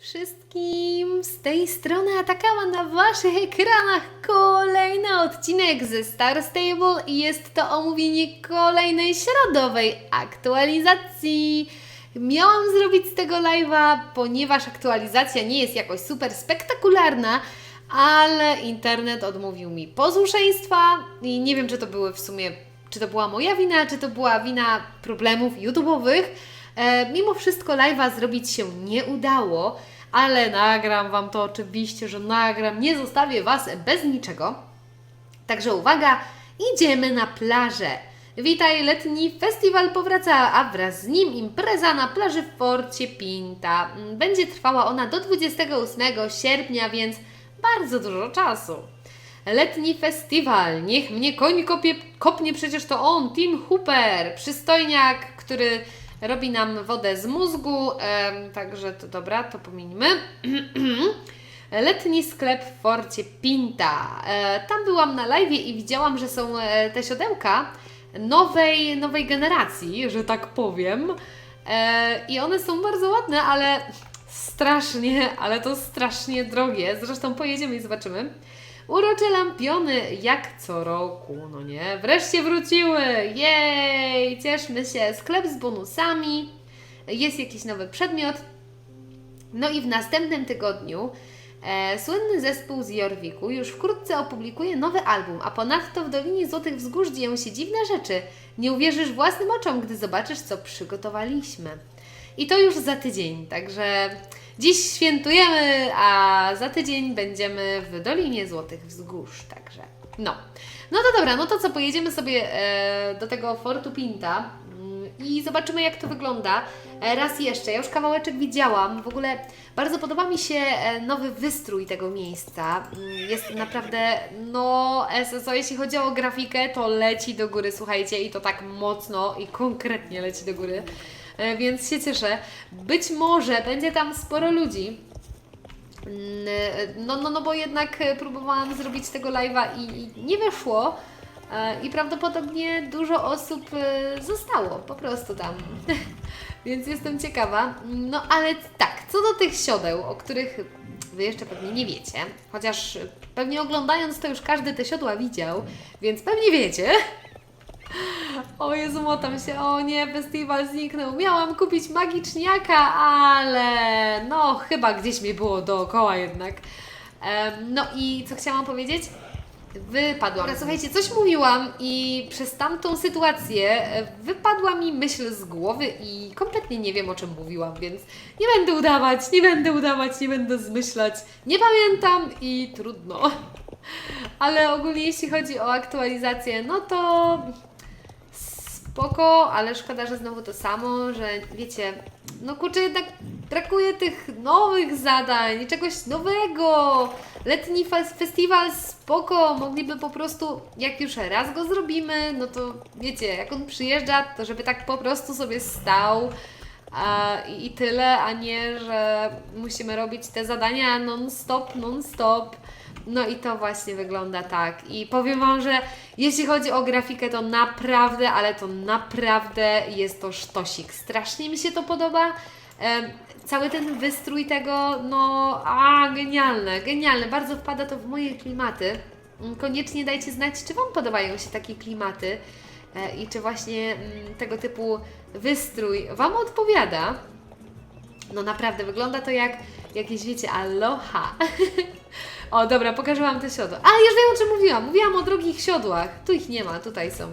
wszystkim! Z tej strony Atakała na Waszych ekranach kolejny odcinek ze Star Stable i jest to omówienie kolejnej środowej aktualizacji. Miałam zrobić z tego live'a, ponieważ aktualizacja nie jest jakoś super spektakularna, ale internet odmówił mi posłuszeństwa i nie wiem, czy to były w sumie, czy to była moja wina, czy to była wina problemów YouTube'owych. E, mimo wszystko live'a zrobić się nie udało, ale nagram Wam to oczywiście, że nagram, nie zostawię Was bez niczego. Także uwaga, idziemy na plażę. Witaj, letni festiwal powraca, a wraz z nim impreza na plaży w Forcie Pinta. Mm, Będzie trwała ona do 28 sierpnia, więc bardzo dużo czasu. Letni festiwal, niech mnie koń kopie, kopnie, przecież to on, Tim Hooper, przystojniak, który robi nam wodę z mózgu, także to dobra, to pomińmy. Letni sklep w Forcie Pinta. E, tam byłam na live i widziałam, że są e, te siodełka nowej, nowej generacji, że tak powiem. E, I one są bardzo ładne, ale strasznie, ale to strasznie drogie. Zresztą pojedziemy i zobaczymy. Urocze lampiony, jak co roku, no nie? Wreszcie wróciły! Jej! Cieszmy się! Sklep z bonusami. Jest jakiś nowy przedmiot. No i w następnym tygodniu e, słynny zespół z Jorwiku już wkrótce opublikuje nowy album, a ponadto w Dolinie Złotych Wzgórz dzieją się dziwne rzeczy. Nie uwierzysz własnym oczom, gdy zobaczysz, co przygotowaliśmy. I to już za tydzień, także dziś świętujemy, a za tydzień będziemy w Dolinie Złotych Wzgórz, także no. No to dobra, no to co, pojedziemy sobie e, do tego Fortu Pinta mm, i zobaczymy jak to wygląda. E, raz jeszcze, ja już kawałeczek widziałam, w ogóle bardzo podoba mi się e, nowy wystrój tego miejsca. Mm, Jest naprawdę, no SSO, jeśli chodzi o grafikę, to leci do góry, słuchajcie, i to tak mocno i konkretnie leci do góry. E, Więc się cieszę. Być może będzie tam sporo ludzi. Mm, No, no, no bo jednak e, próbowałam zrobić tego live'a i i nie wyszło. E, I prawdopodobnie dużo osób e, zostało po prostu tam. Więc jestem ciekawa. No ale tak, co do tych siodeł, o których Wy jeszcze pewnie nie wiecie, chociaż pewnie oglądając to już każdy te siodła widział, więc pewnie wiecie. O Jezu, motam się, o nie, festiwal zniknął. Miałam kupić magiczniaka, ale no chyba gdzieś mi było dookoła jednak. No i co chciałam powiedzieć? Wypadłam. Dobra, słuchajcie, coś mówiłam i przez tamtą sytuację e, wypadła mi myśl z głowy i kompletnie nie wiem o czym mówiłam, więc nie będę udawać, nie będę udawać, nie będę zmyślać. Nie pamiętam i trudno. Ale ogólnie jeśli chodzi o aktualizację, no to spoko, ale szkoda, że znowu to samo, że wiecie, no kurczę, jednak brakuje tych nowych zadań, czegoś nowego. Letni fes- festiwal spoko, mogliby po prostu, jak już raz go zrobimy, no to wiecie, jak on przyjeżdża, to żeby tak po prostu sobie stał a, i, tyle, a nie, że musimy robić te zadania non-stop, non-stop. No i to właśnie wygląda tak. I powiem Wam, że jeśli chodzi o grafikę, to naprawdę, ale to naprawdę jest to sztosik. Strasznie mi się to podoba. Cały ten wystrój tego, no, a genialne, genialne. Bardzo wpada to w moje klimaty. Koniecznie dajcie znać, czy Wam podobają się takie klimaty i czy właśnie mm, tego typu wystrój Wam odpowiada. No naprawdę, wygląda to jak jakieś, wiecie, aloha. o, dobra, pokażę Wam te siodła. A, już wiem o czym mówiłam. Mówiłam o drogich siodłach. Tu ich nie ma, tutaj są.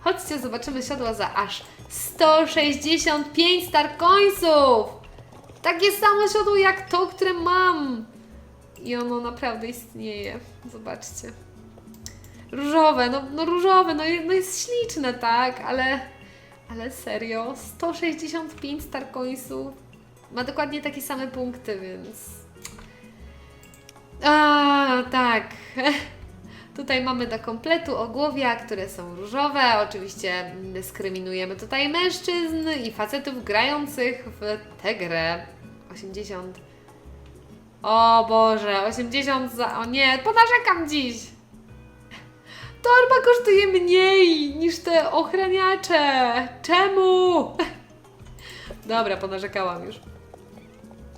Chodźcie, zobaczymy siodła za aż 165 starkońców. Takie samo siodło jak to, które mam. I ono naprawdę istnieje. Zobaczcie. Różowe, no, no różowe, no, no jest śliczne, tak, ale, ale serio, 165 starkońców. Ma dokładnie takie same punkty, więc... A, tak. Tutaj mamy do kompletu ogłowia, które są różowe. Oczywiście dyskryminujemy tutaj mężczyzn i facetów grających w tę grę. 80. O Boże, 80 za. O nie, ponarzekam dziś! Torba kosztuje mniej niż te ochraniacze. Czemu? Dobra, ponarzekałam już.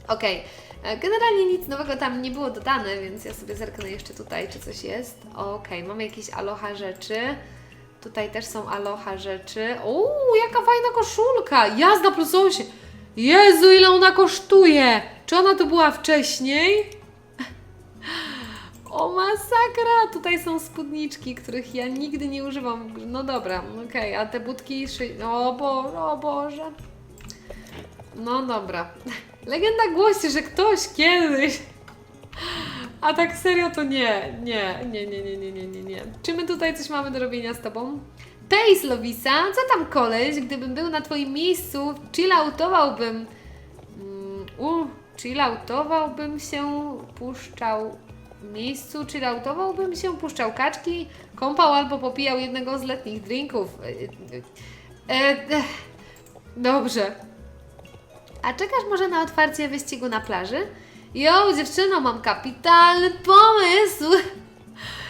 Okej, E, Generalnie nic nowego tam nie było dodane, więc ja sobie zerknę jeszcze tutaj, czy coś jest. Okej, mamy jakieś aloha rzeczy. Tutaj też są aloha rzeczy. Uuu, jaka fajna koszulka! Jazda plus 8! Jezu, ile ona kosztuje! Czy ona tu była wcześniej? O masakra! Tutaj są spódniczki, których ja nigdy nie używam. No dobra, okej, a te budki... szy- O, Bo, o Boże. No dobra. Legenda głosi, że ktoś kiedyś... A tak serio to nie, nie, nie, nie, nie, nie, nie, nie, nie. Czy my tutaj coś mamy do robienia z Tobą? Lovisa, co tam koleś? Gdybym był na Twoim miejscu, chilloutowałbym... Mm, u, chilloutowałbym się, puszczał miejscu, chilloutowałbym się, puszczał kaczki, kąpał albo popijał jednego z letnich drinków. E, e, e, dobrze. A czekasz może na otwarcie wyścigu na plaży? Jo, dziewczyno, mam kapitalny pomysł!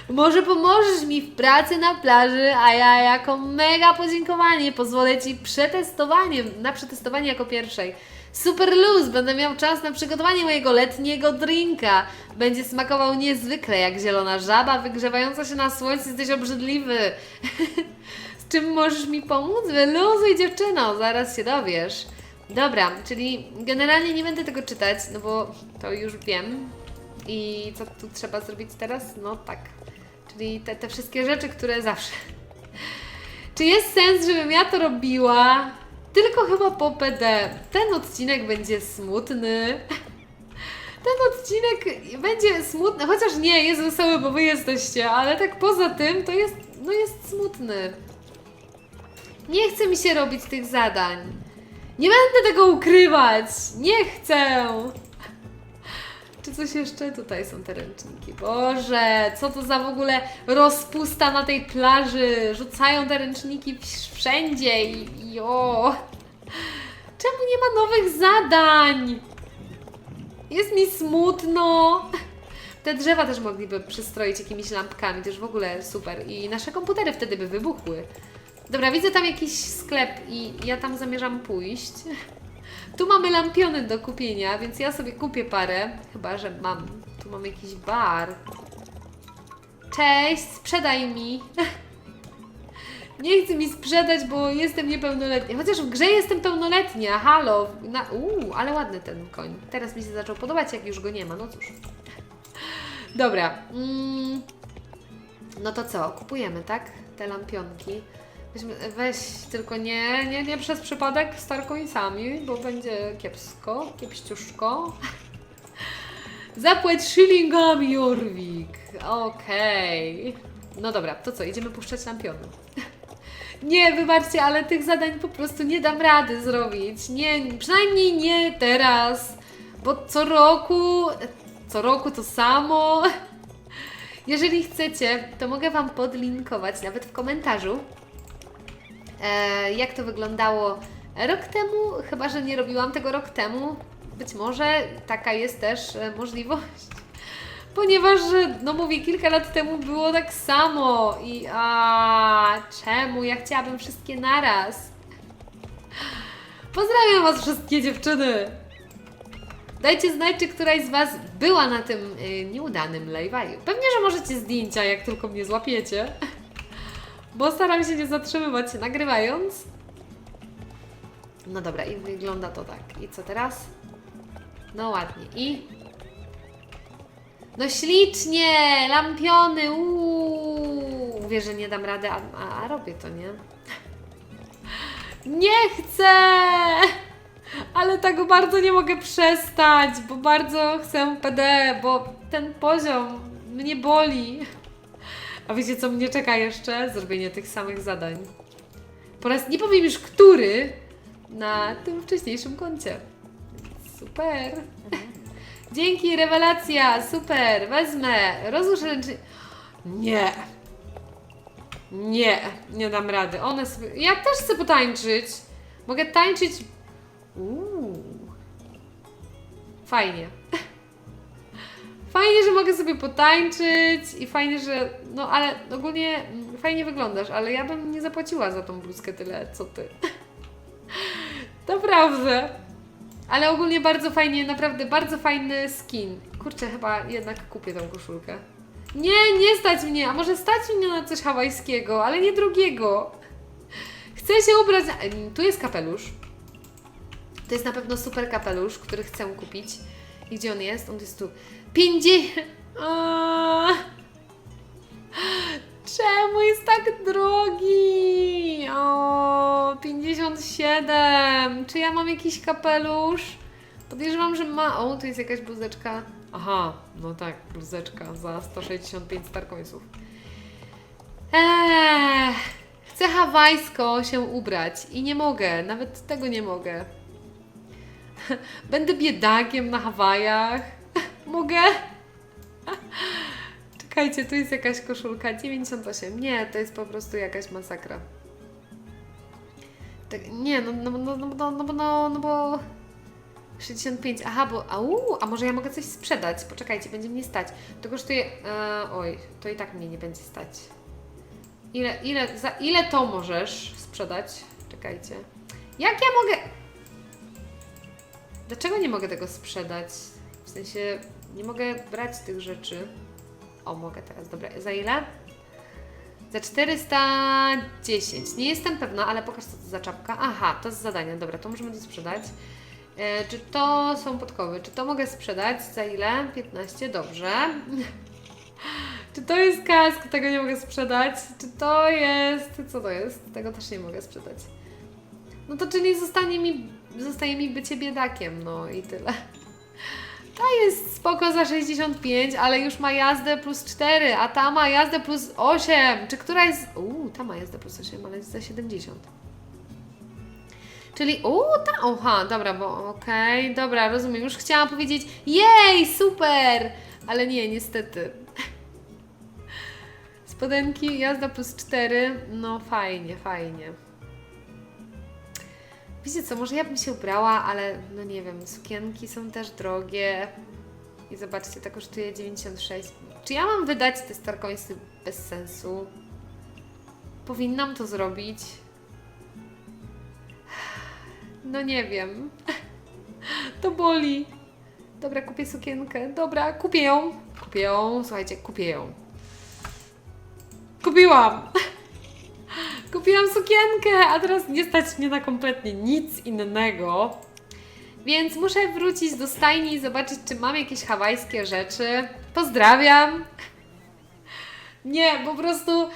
Może pomożesz mi w pracy na plaży, a ja jako mega podziękowanie pozwolę Ci przetestowanie, na przetestowanie jako pierwszej. Super luz, będę miał czas na przygotowanie mojego letniego drinka. Będzie smakował niezwykle jak zielona żaba wygrzewająca się na słońcu, jesteś obrzydliwy. Z czym możesz mi pomóc? Wyluzuj dziewczyno, zaraz się dowiesz. Dobra, czyli generalnie nie będę tego czytać, no bo to już wiem. I co tu trzeba zrobić teraz? No tak. Czyli te, te wszystkie rzeczy, które zawsze. Czy jest sens, żebym ja to robiła? Tylko chyba po PD. Ten odcinek będzie smutny. Ten odcinek będzie smutny, chociaż nie, jest wesoły, bo wy jesteście, ale tak poza tym to jest, no jest smutny. Nie chce mi się robić tych zadań. Nie będę tego ukrywać! Nie chcę! Coś jeszcze? Tutaj są te ręczniki. Boże, co to za w ogóle rozpusta na tej plaży? Rzucają te ręczniki wsz- wszędzie i, i o. Czemu nie ma nowych zadań? Jest mi smutno. Te drzewa też mogliby przystroić jakimiś lampkami, już w ogóle super. I nasze komputery wtedy by wybuchły. Dobra, widzę tam jakiś sklep i ja tam zamierzam pójść. Tu mamy lampiony do kupienia, więc ja sobie kupię parę. Chyba, że mam. Tu mam jakiś bar. Cześć, sprzedaj mi. Nie chce mi sprzedać, bo jestem niepełnoletnia. Chociaż w grze jestem pełnoletnia. Halo. Na... Uuu, ale ładny ten koń. Teraz mi się zaczął podobać, jak już go nie ma. No cóż. Dobra. Mm. No to co? Kupujemy, tak? Te lampionki. Weź tylko nie, nie, nie przez przypadek z tarkońcami, bo będzie kiepsko, kiepściuszko. Zapłać szylingami, Jorwik. Okej. No dobra, to co, idziemy puszczać lampiony. Nie, wybaczcie, ale tych zadań po prostu nie dam rady zrobić. Nie, przynajmniej nie teraz, bo co roku, co roku to samo. Jeżeli chcecie, to mogę Wam podlinkować nawet w komentarzu, jak to wyglądało rok temu, chyba że nie robiłam tego rok temu. Być może taka jest też e, możliwość. Ponieważ, że, no mówię, kilka lat temu było tak samo i a czemu? Ja chciałabym wszystkie naraz. Pozdrawiam Was wszystkie dziewczyny! Dajcie znać, czy któraś z Was była na tym y, nieudanym live'aju. Pewnie, że możecie zdjęcia, jak tylko mnie złapiecie. Bo staram się nie zatrzymywać się nagrywając. No dobra, i wygląda to tak. I co teraz? No ładnie. I... No ślicznie! Lampiony! Uuu! Mówię, że nie dam rady, a, a, a robię to, nie? Nie chcę! Ale tak bardzo nie mogę przestać, bo bardzo chcę PD, bo ten poziom mnie boli. A wiecie, co mnie czeka jeszcze? Zrobienie tych samych zadań. Po raz nie powiem już który na tym wcześniejszym koncie. Super. Dzięki, rewelacja, super, wezmę. Rozłóż ręcznik. Nie. Nie, nie dam rady. One sobie... Ja też chcę potańczyć. Mogę tańczyć Uuu. Fajnie. Fajnie, że mogę sobie potańczyć i fajnie, że. No ale ogólnie fajnie wyglądasz, ale ja bym nie zapłaciła za tą bluzkę tyle, co ty. Naprawdę. Ale ogólnie bardzo fajnie, naprawdę bardzo fajny skin. Kurczę, chyba jednak kupię tą koszulkę. Nie, nie stać mnie, a może stać mnie na coś hawajskiego, ale nie drugiego. Chcę się ubrać. Tu jest kapelusz. To jest na pewno super kapelusz, który chcę kupić. I gdzie on jest? On jest tu. 50. Aaaa. Czemu jest tak drogi? O, 57. Czy ja mam jakiś kapelusz? Podejrzewam, że ma. O, tu jest jakaś bluzeczka. Aha, no tak, bluzeczka za 165 starkońców. Eee, chcę hawajsko się ubrać i nie mogę, nawet tego nie mogę. Będę biedakiem na Hawajach. Mogę? Czekajcie, tu jest jakaś koszulka 98. Nie, to jest po prostu jakaś masakra. Tak, nie, no, no, no, no, no, no, no, no, bo 65. Aha, bo au, a może ja mogę coś sprzedać? Poczekajcie, będzie mnie stać. To kosztuje. E, oj, to i tak mnie nie będzie stać. Ile, ile, za ile to możesz sprzedać? Czekajcie. Jak ja mogę. Dlaczego nie mogę tego sprzedać? W sensie nie mogę brać tych rzeczy. O, mogę teraz, dobra. Za ile? Za 410. Nie jestem pewna, ale pokaż co to za czapka. Aha, to z zadania. Dobra, to możemy to sprzedać. E, czy to są podkowy? Czy to mogę sprzedać? Za ile? 15, dobrze. czy to jest kask? Tego nie mogę sprzedać. Czy to jest... Co to jest? Tego też nie mogę sprzedać. No to czyli zostanie mi, zostaje mi bycie biedakiem, no i tyle. Ta jest spoko za 65, ale już ma jazdę plus 4, a ta ma jazdę plus 8. Czy która jest... Uuu, ta ma jazdę plus 8, ale jest za 70. Czyli, uuu, ta, oha, dobra, bo okej, dobra, rozumiem. Już chciałam powiedzieć, jej, super! Ale nie, niestety. Spodenki, jazda plus 4, no fajnie, fajnie. Wiecie co, może ja bym się ubrała, ale no nie wiem, sukienki są też drogie. I zobaczcie, to kosztuje 96. Czy ja mam wydać te starkońsy bez sensu? Powinnam to zrobić? No nie wiem. To boli. Dobra, kupię sukienkę. Dobra, kupię ją. Kupię ją, słuchajcie, kupię ją. Kupiłam! Kupiłam sukienkę, a teraz nie stać mnie na kompletnie nic innego. Więc muszę wrócić do stajni i zobaczyć, czy mam jakieś hawajskie rzeczy. Pozdrawiam! Nie, po prostu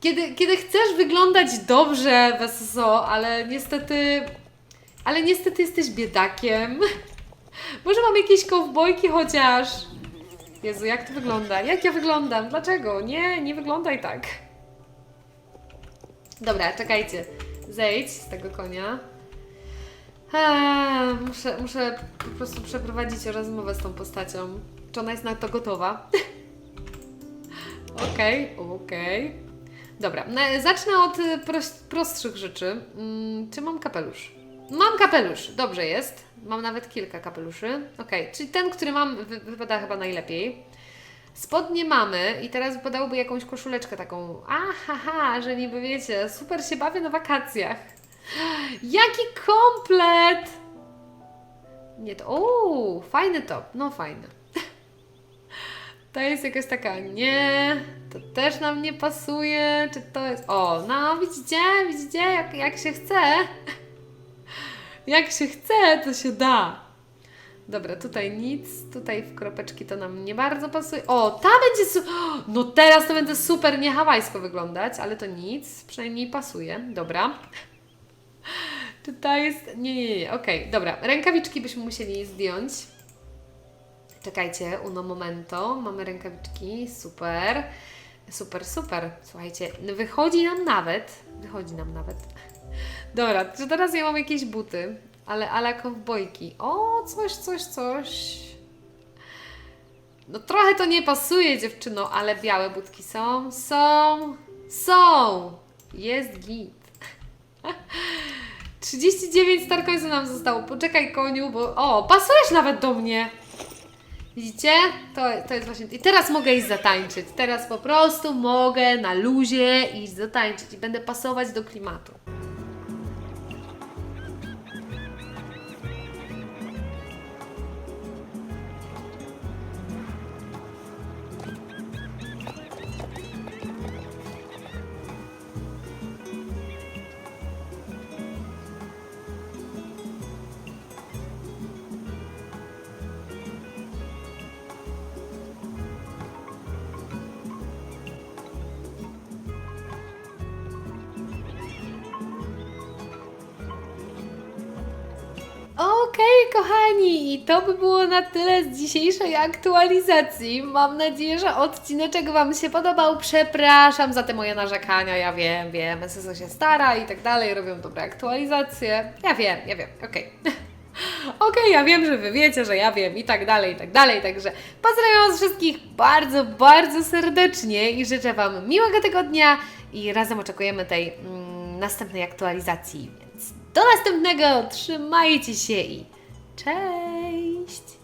kiedy, kiedy chcesz wyglądać dobrze w SSO, ale niestety ale niestety jesteś biedakiem. Może mam jakieś kowbojki chociaż. Jezu, jak to wygląda? Jak ja wyglądam? Dlaczego? Nie, nie wyglądaj tak. Dobra, czekajcie. Zejdź z tego konia. Eee, muszę, muszę po prostu przeprowadzić rozmowę z tą postacią. Czy ona jest na to gotowa? Okej, okej. Dobra, na- zacznę od y, prost, prostszych rzeczy. Mm, czy mam kapelusz? Mam kapelusz, dobrze jest. Mam nawet kilka kapeluszy. Okej, czyli ten, który mam, wy, wypada chyba najlepiej. Spodnie mamy i teraz wypadałoby jakąś koszuleczkę taką. Ahaha, że niby wiecie, super się bawię na wakacjach. Jaki komplet! Nie to. Uuu, fajny top, no fajny. To jest jakaś taka, nie, to też nam nie pasuje, czy to jest, o, no widzicie, widzicie, jak, jak się chce, jak się chce, to się da. Dobra, tutaj nic, tutaj w kropeczki to nam nie bardzo pasuje. O, ta będzie No teraz to będzie super nie hawajsko wyglądać, ale to nic, przynajmniej pasuje. Dobra. Czy ta jest... Nie, nie, nie, okej, dobra. Rękawiczki byśmy musieli zdjąć. Czekajcie, uno momento. Mamy rękawiczki, super. Super, super. Słuchajcie, wychodzi nam nawet, wychodzi nam nawet. Dobra, czy teraz ja mam jakieś buty, ale ala kowbojki. O, coś, coś, coś. No trochę to nie pasuje dziewczyno, ale białe budki są, są, są. Jest git. 39 starkońców nam zostało. Poczekaj koniu, bo... O, pasujesz nawet do mnie. Widzicie? To, to jest właśnie... I teraz mogę iść zatańczyć. Teraz po prostu mogę na luzie iść zatańczyć i będę pasować do klimatu. Kochani, i to by było na tyle z dzisiejszej aktualizacji. Mam nadzieję, że odcineczek Wam się podobał. Przepraszam za te moje narzekania. Ja wiem, wiem, SSO się stara i tak dalej, robią dobre aktualizacje. Ja wiem, ja wiem, okej. Okej, ja wiem, że Wy wiecie, że ja wiem i tak dalej, i tak dalej. Także pozdrawiam Was wszystkich bardzo, bardzo serdecznie i życzę Wam miłego tygodnia i razem oczekujemy tej mm, następnej aktualizacji. Do następnego, trzymajcie się i cześć!